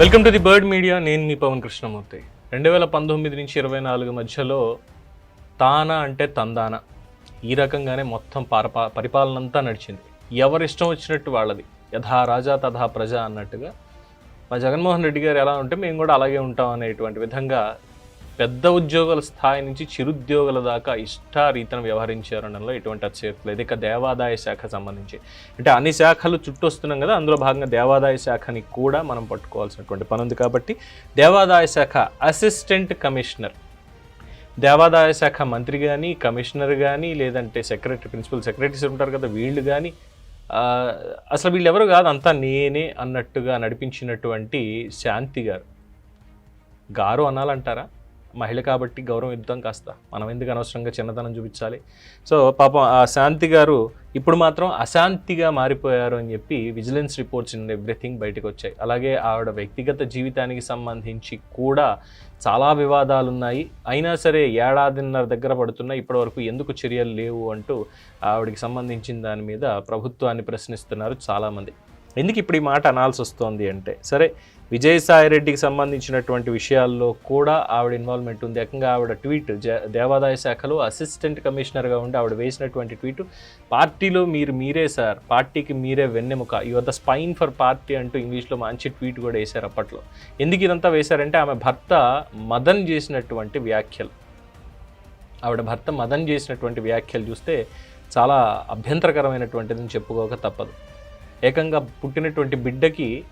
Welcome to the Bird Media. నేను మీ పవన్ కృష్ణమూర్తి. రెండు వేల పంతొమ్మిది నుంచి ఇరవై నాలుగు మధ్యలో తానా అంటే తందాన. ఈ రకంగానే మొత్తం పరపా పరిపాలనంతా నడిచింది నడిచింది. ఎవరిష్టం వచ్చినట్టు వాళ్ళది. యథా రాజా తథా ప్రజ అన్నట్టుగా. మా జగన్మోహన్ రెడ్డి గారు ఎలా ఉంటే మేము కూడా అలాగే ఉంటాం అనేటువంటి విధంగా పెద్ద ఉద్యోగుల స్థాయి నుంచి చిరుద్యోగుల దాకా ఇష్టారీతను వ్యవహరించారనడంలో ఎటువంటి అతిశయోక్తి లేదు. ఇక దేవాదాయ శాఖ సంబంధించి. అంటే అన్ని శాఖలు చుట్టొస్తున్నాం కదా అందులో భాగంగా దేవాదాయ శాఖని కూడా మనం పట్టుకోవాల్సినటువంటి పని ఉంది కాబట్టి దేవాదాయ శాఖ అసిస్టెంట్ కమిషనర్. దేవాదాయ శాఖ మంత్రి కానీ కమిషనర్ కానీ లేదంటే సెక్రటరీ ప్రిన్సిపల్ సెక్రటరీస్ ఉంటారు కదా వీళ్ళు కానీ అసలు వీళ్ళు ఎవరు కాదు అంతా నేనే అన్నట్టుగా నడిపించినటువంటి శాంతి గారు. గారు అనాలంటారా? మహిళ కాబట్టి గౌరవం ఇద్దాం కాస్త. మనం ఎందుకు అనవసరంగా చిన్నతనం చూపించాలి? సో పాపం ఆ శాంతి గారు ఇప్పుడు మాత్రం అశాంతిగా మారిపోయారు అని చెప్పి విజిలెన్స్ రిపోర్ట్స్ అండ్ ఎవ్రీథింగ్ బయటకు వచ్చాయి. అలాగే ఆవిడ వ్యక్తిగత జీవితానికి సంబంధించి కూడా చాలా వివాదాలు ఉన్నాయి అయినా సరే ఏడాదిన్నర దగ్గర పడుతున్నా ఇప్పటివరకు ఎందుకు చర్యలు లేవు అంటూ ఆవిడకి సంబంధించిన దాని మీద ప్రభుత్వాన్ని ప్రశ్నిస్తున్నారు చాలామంది. ఎందుకు ఇప్పుడు ఈ మాట అనాల్సి వస్తోంది అంటే? సరే విజయసాయి రెడ్డికి సంబంధించినటువంటి విషయాల్లో కూడా ఆవిడ ఇన్వాల్వ్మెంట్ ఉంది. ఏకంగా ఆవిడ ట్వీట్ దేవాదాయ శాఖలో అసిస్టెంట్ కమిషనర్గా ఉండి ఆవిడ వేసినటువంటి ట్వీట్ పార్టీలో మీరు మీరే సార్ పార్టీకి మీరే వెన్నెముక. Your the spine for party అంటూ ఇంగ్లీష్లో మంచి ట్వీట్ కూడా వేశారు అప్పట్లో. ఎందుకు ఇదంతా వేశారంటే ఆమె భర్త మదన్ చేసినటువంటి వ్యాఖ్యలు. ఆవిడ భర్త మదన్ చేసినటువంటి వ్యాఖ్యలు చూస్తే చాలా అభ్యంతరకరమైనటువంటిదని చెప్పుకోక తప్పదు. ఏకంగా పుట్టినటువంటి బిడ్డకి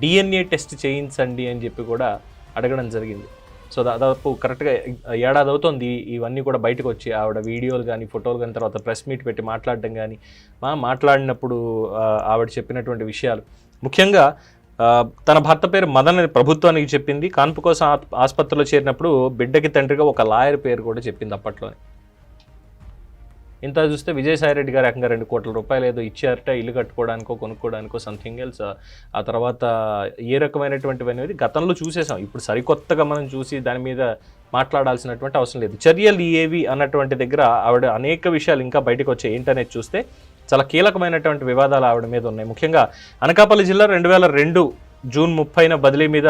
డిఎన్ఏ టెస్ట్ చేయించండి అని చెప్పి కూడా అడగడం జరిగింది. సో దాదాపు కరెక్ట్గా ఏడాది అవుతుంది. ఇవన్నీ కూడా బయటకు వచ్చి ఆవిడ వీడియోలు కానీ ఫోటోలు కానీ తర్వాత ప్రెస్ మీట్ పెట్టి మాట్లాడడం కానీ మా మాట్లాడినప్పుడు ఆవిడ చెప్పినటువంటి విషయాలు. ముఖ్యంగా తన భర్త పేరు మదన్ అని ప్రభుత్వానికి చెప్పింది. కాన్పు కోసం ఆ- ఆసుపత్రిలో చేరినప్పుడు బిడ్డకి తండ్రిగా ఒక లాయర్ పేరు కూడా చెప్పింది అప్పట్లోనే. ఇంత చూస్తే విజయసాయి రెడ్డి గారు ఏకంగా రెండు కోట్ల రూపాయలు ఏదో ఇచ్చారట ఇల్లు కట్టుకోవడానికో కొనుక్కోవడానికో సంథింగ్ ఎల్స్ ఆ తర్వాత ఏ రకమైనటువంటివి అనేది గతంలో చూసేసాం. ఇప్పుడు సరికొత్తగా మనం చూసి దాని మీద మాట్లాడాల్సినటువంటి అవసరం లేదు. చర్యలు ఏవి అన్నటువంటి దగ్గర ఆవిడ అనేక విషయాలు ఇంకా బయటకు వచ్చాయి. ఏంటనేది చూస్తే చాలా కీలకమైనటువంటి వివాదాలు ఆవిడ మీద ఉన్నాయి. ముఖ్యంగా అనకాపల్లి జిల్లా రెండు వేల రెండు జూన్ ముప్పైన బదిలీ మీద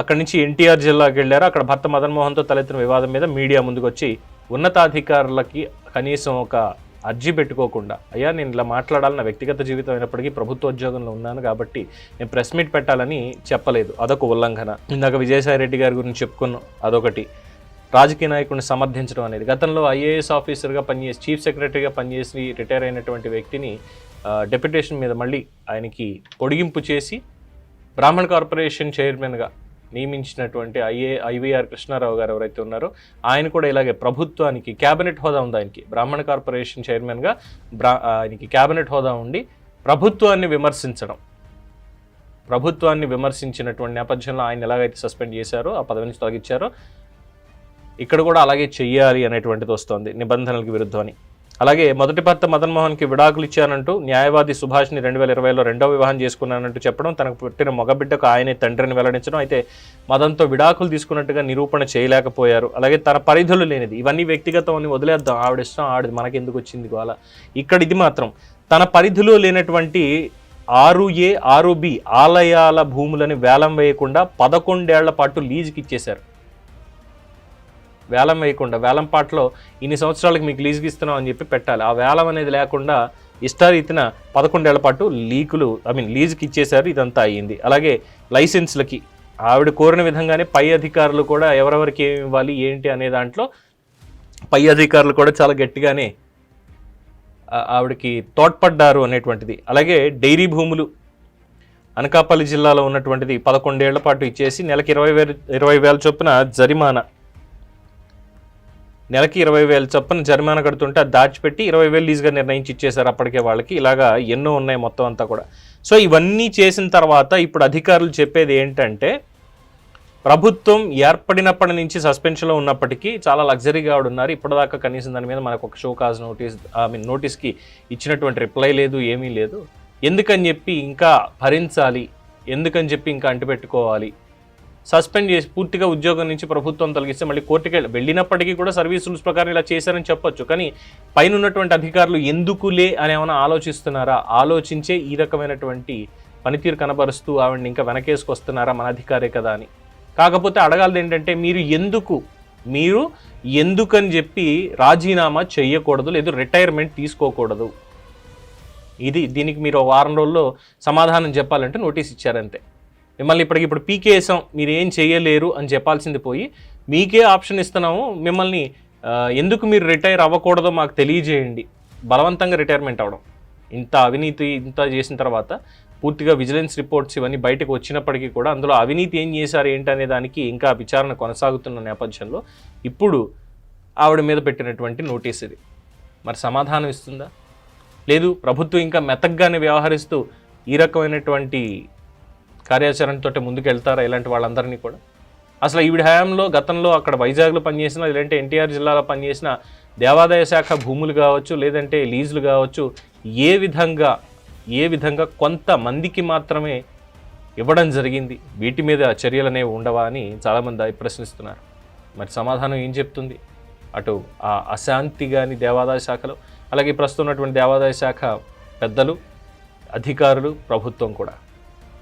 అక్కడి నుంచి ఎన్టీఆర్ జిల్లాకి వెళ్ళారు. అక్కడ భర్త మదన్మోహన్తో తలెత్తిన వివాదం మీద మీడియా ముందుకు వచ్చి ఉన్నతాధికారులకి కనీసం ఒక అర్జీ పెట్టుకోకుండా అయ్యా నేను ఇలా మాట్లాడాలి నా వ్యక్తిగత జీవితం అయినప్పటికీ ప్రభుత్వ ఉద్యోగంలో ఉన్నాను కాబట్టి నేను ప్రెస్ మీట్ పెట్టాలని చెప్పలేదు. అదొక ఉల్లంఘన. ఇందాక విజయసాయి రెడ్డి గారి గురించి చెప్పుకున్నాం అదొకటి. రాజకీయ నాయకుడిని సమర్థించడం అనేది. గతంలో ఐఏఎస్ ఆఫీసర్గా పనిచేసి చీఫ్ సెక్రటరీగా పనిచేసి రిటైర్ అయినటువంటి వ్యక్తిని డెప్యుటేషన్ మీద మళ్ళీ ఆయనకి పొడిగింపు చేసి బ్రాహ్మణ్ కార్పొరేషన్ చైర్మన్గా నియమించినటువంటి ఐఏ ఐవీఆర్ కృష్ణారావు గారు ఎవరైతే ఉన్నారో ఆయన కూడా ఇలాగే ప్రభుత్వానికి క్యాబినెట్ హోదా ఉంది ఆయనకి. బ్రాహ్మణ కార్పొరేషన్ చైర్మన్గా బ్రా ఆయనకి క్యాబినెట్ హోదా ఉండి ప్రభుత్వాన్ని విమర్శించడం. ప్రభుత్వాన్ని విమర్శించినటువంటి నేపథ్యంలో ఆయన ఎలాగైతే సస్పెండ్ చేశారో ఆ పదవి నుంచి తొలగించారో ఇక్కడ కూడా అలాగే చెయ్యాలి అనేటువంటిది వస్తోంది నిబంధనలకు విరుద్ధం అని అలాగే మొదటి భర్త మదన్ మోహన్కి విడాకులు ఇచ్చానంటూ న్యాయవాది సుభాష్ని రెండు వేల ఇరవైలో రెండో వివాహం చేసుకున్నానంటూ చెప్పడం తనకు పుట్టిన మగబిడ్డకు ఆయనే తండ్రిని వెల్లడించడం అయితే మదన్తో విడాకులు తీసుకున్నట్టుగా నిరూపణ చేయలేకపోయారు. అలాగే తన పరిధులు లేనిది ఇవన్నీ వ్యక్తిగతం అని వదిలేద్దాం ఆవిడ ఇష్టం ఆవిడ మనకి ఎందుకు వచ్చింది గోల. ఇక్కడ ఇది మాత్రం తన పరిధిలో లేనటువంటి ఆరు ఏ ఆరు బి ఆలయాల భూములని వేలం వేయకుండా పదకొండేళ్ళ పాటు లీజుకి ఇచ్చేశారు వేలం వేయకుండా వేలం పాటలో ఇన్ని సంవత్సరాలకు మీకు లీజుకి ఇస్తున్నాం అని చెప్పి పెట్టాలి. ఆ వేలం అనేది లేకుండా ఇష్టారీతిన పదకొండేళ్ళ పాటు లీకులు ఐ మీన్ లీజుకి ఇచ్చేశారు ఇదంతా అయ్యింది. అలాగే లైసెన్స్లకి ఆవిడ కోరిన విధంగానే పై అధికారులు కూడా ఎవరెవరికి ఏమి ఇవ్వాలి ఏంటి అనే దాంట్లో పై అధికారులు కూడా చాలా గట్టిగానే ఆవిడకి తోడ్పడ్డారు అనేటువంటిది. అలాగే డైరీ భూములు అనకాపల్లి జిల్లాలో ఉన్నటువంటిది పదకొండేళ్ళ పాటు ఇచ్చేసి నెలకి ఇరవై వేలు ఇరవై వేల చొప్పున జరిమానా నెలకి ఇరవై వేలు చొప్పున జరిమానా కడుతుంటే అది దాచిపెట్టి ఇరవై వేలు లీజుగా నిర్ణయించి ఇచ్చేశారు అప్పటికే వాళ్ళకి. ఇలాగా ఎన్నో ఉన్నాయి మొత్తం అంతా కూడా. సో ఇవన్నీ చేసిన తర్వాత ఇప్పుడు అధికారులు చెప్పేది ఏంటంటే ప్రభుత్వం ఏర్పడినప్పటి నుంచి సస్పెన్షన్లో ఉన్నప్పటికీ చాలా లగ్జరీగా ఆవిడ ఉన్నారు. ఇప్పటిదాకా కనీసం దాని మీద మనకు ఒక show cause notice I mean నోటీస్కి ఇచ్చినటువంటి రిప్లై లేదు ఏమీ లేదు. ఎందుకని చెప్పి ఇంకా భరించాలి ఎందుకని చెప్పి ఇంకా అంటిపెట్టుకోవాలి సస్పెండ్ చేసి పూర్తిగా ఉద్యోగం నుంచి ప్రభుత్వం తొలగిస్తే మళ్ళీ కోర్టుకి వెళ్ళినప్పటికీ కూడా సర్వీస్ రూల్స్ ప్రకారం ఇలా చేశారని చెప్పొచ్చు. కానీ పైన ఉన్నటువంటి అధికారులు ఎందుకులే అని ఏమైనా ఆలోచిస్తున్నారా? ఆలోచించే ఈ రకమైనటువంటి పనితీరు కనబరుస్తూ ఆవిడని ఇంకా వెనకేసుకొస్తున్నారా మన అధికారే కదా అని. కాకపోతే అడగాలది ఏంటంటే మీరు ఎందుకు మీరు ఎందుకని చెప్పి రాజీనామా చేయకూడదు లేదు రిటైర్మెంట్ తీసుకోకూడదు. ఇది దీనికి మీరు వారం రోజుల్లో సమాధానం చెప్పాలంటే నోటీస్ ఇచ్చారంతే. మిమ్మల్ని ఇప్పటికి ఇప్పుడు పీకేసాం మీరు ఏం చేయలేరు అని చెప్పాల్సింది పోయి మీకే ఆప్షన్ ఇస్తున్నాము. మిమ్మల్ని ఎందుకు మీరు రిటైర్ అవ్వకూడదో మాకు తెలియజేయండి. బలవంతంగా రిటైర్మెంట్ అవ్వడం. ఇంత అవినీతి ఇంత చేసిన తర్వాత పూర్తిగా విజిలెన్స్ రిపోర్ట్స్ ఇవన్నీ బయటకు వచ్చినప్పటికీ కూడా అందులో అవినీతి ఏం చేశారు ఏంటనే దానికి ఇంకా విచారణ కొనసాగుతున్న నేపథ్యంలో ఇప్పుడు ఆవిడ మీద పెట్టినటువంటి నోటీస్ ఇది. మరి సమాధానం ఇస్తుందా? లేదు ప్రభుత్వం ఇంకా మెతగ్గానే వ్యవహరిస్తూ ఈ రకమైనటువంటి కార్యాచరణతో ముందుకెళ్తారా ఇలాంటి వాళ్ళందరినీ కూడా? అసలు ఈవిడ హయాంలో గతంలో అక్కడ వైజాగ్లో పనిచేసిన లేదంటే ఎన్టీఆర్ జిల్లాలో పనిచేసిన దేవాదాయ శాఖ భూములు కావచ్చు లేదంటే లీజులు కావచ్చు ఏ విధంగా ఏ విధంగా కొంతమందికి మాత్రమే ఇవ్వడం జరిగింది? వీటి మీద చర్యలు అనేవి ఉండవా అని చాలామంది ప్రశ్నిస్తున్నారు మరి సమాధానం ఏం చెప్తుంది? అటు ఆ అశాంతి కానీ దేవాదాయ శాఖలో అలాగే ప్రస్తుతం ఉన్నటువంటి దేవాదాయ శాఖ పెద్దలు అధికారులు ప్రభుత్వం కూడా.